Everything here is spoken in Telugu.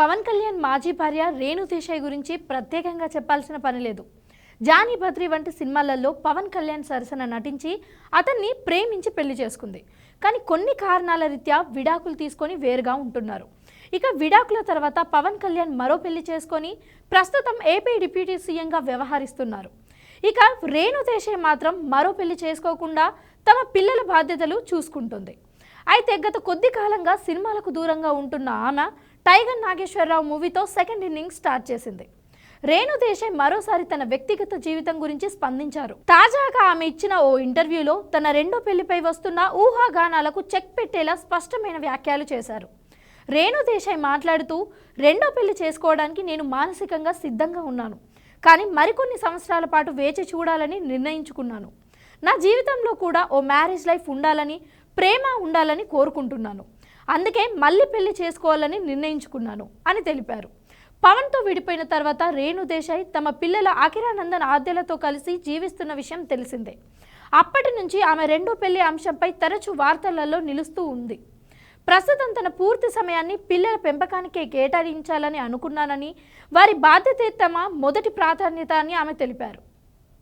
పవన్ కళ్యాణ్ మాజీ భార్య రేణు దేశాయ్ గురించి ప్రత్యేకంగా చెప్పాల్సిన పని లేదు. జానీ బద్రి వంటి సినిమాలలో పవన్ కళ్యాణ్ సరసన నటించి అతన్ని ప్రేమించి పెళ్ళి చేసుకుంది. కానీ కొన్ని కారణాల రీత్యా విడాకులు తీసుకొని వేరుగా ఉంటున్నారు. ఇక విడాకుల తర్వాత పవన్ కళ్యాణ్ మరో పెళ్ళి చేసుకొని ప్రస్తుతం ఏపీ డిప్యూటీ సీఎంగా వ్యవహరిస్తున్నారు. ఇక రేణు దేశాయ్ మాత్రం మరో పెళ్ళి చేసుకోకుండా తమ పిల్లల బాధ్యతలు చూసుకుంటుంది. అయితే గత కొద్ది కాలంగా సినిమాలకు దూరంగా ఉంటున్న ఆమె టైగర్ నాగేశ్వరరావు మూవీతో సెకండ్ ఇన్నింగ్ స్టార్ట్ చేసింది. రేణు దేశాయ్ మరోసారి తన వ్యక్తిగత జీవితం గురించి స్పందించారు. తాజాగా ఆమె ఇచ్చిన ఓ ఇంటర్వ్యూలో తన రెండో పెళ్ళిపై వస్తున్న ఊహాగానాలకు చెక్ పెట్టేలా స్పష్టమైన వ్యాఖ్యలు చేశారు. రేణు దేశాయ్ మాట్లాడుతూ రెండో పెళ్ళి చేసుకోవడానికి నేను మానసికంగా సిద్ధంగా ఉన్నాను. కానీ మరికొన్ని సంవత్సరాల పాటు వేచి చూడాలని నిర్ణయించుకున్నాను. నా జీవితంలో కూడా ఓ మ్యారేజ్ లైఫ్ ఉండాలని ప్రేమ ఉండాలని కోరుకుంటున్నాను. అందుకే మళ్ళీ పెళ్ళి చేసుకోవాలని నిర్ణయించుకున్నాను అని తెలిపారు. పవన్తో విడిపోయిన తర్వాత రేణు దేశాయ్ తమ పిల్లల అఖిరానందన్ ఆద్యలతో కలిసి జీవిస్తున్న విషయం తెలిసిందే. అప్పటి నుంచి ఆమె రెండో పెళ్ళి అంశంపై తరచూ వార్తలలో నిలుస్తూ ఉంది. ప్రస్తుతం తన పూర్తి సమయాన్ని పిల్లల పెంపకానికే కేటాయించాలని అనుకున్నానని వారి బాధ్యత తమ మొదటి ప్రాధాన్యత అని ఆమె తెలిపారు.